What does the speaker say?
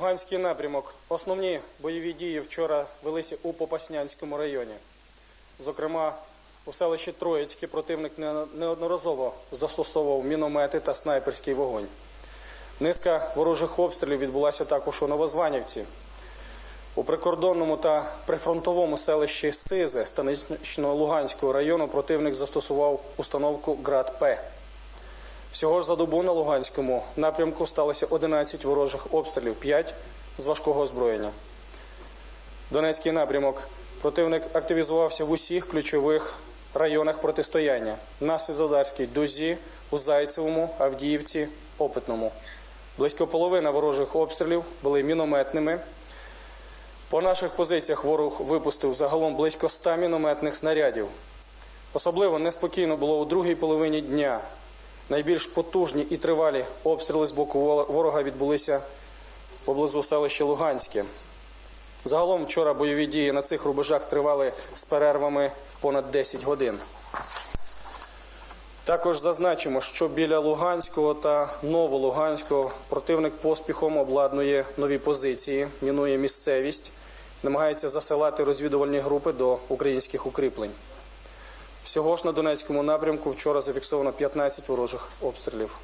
Луганський напрямок. Основні бойові дії вчора велися у Попаснянському районі. Зокрема, у селищі Троїцьке противник неодноразово застосовував міномети та снайперський вогонь. Низка ворожих обстрілів відбулася також у Новозванівці. У прикордонному та прифронтовому селищі Сизе Станично-Луганського району противник застосував установку ГРАД-П. Всього ж за добу на Луганському напрямку сталося 11 ворожих обстрілів, 5 з важкого озброєння. Донецький напрямок. Противник активізувався в усіх ключових районах протистояння на Світлодарській дузі, у Зайцевому, Авдіївці, Опитному. Близько половина ворожих обстрілів були мінометними. По наших позиціях ворог випустив загалом близько 100 мінометних снарядів. Особливо неспокійно було у другій половині дня. Найбільш потужні і тривалі обстріли з боку ворога відбулися поблизу селища Луганське. Загалом вчора бойові дії на цих рубежах тривали з перервами понад 10 годин. Також зазначимо, що біля Луганського та Новолуганського противник поспіхом обладнує нові позиції, мінує місцевість, намагається засилати розвідувальні групи до українських укріплень. Всього ж на Донецькому напрямку вчора зафіксовано 15 ворожих обстрілів.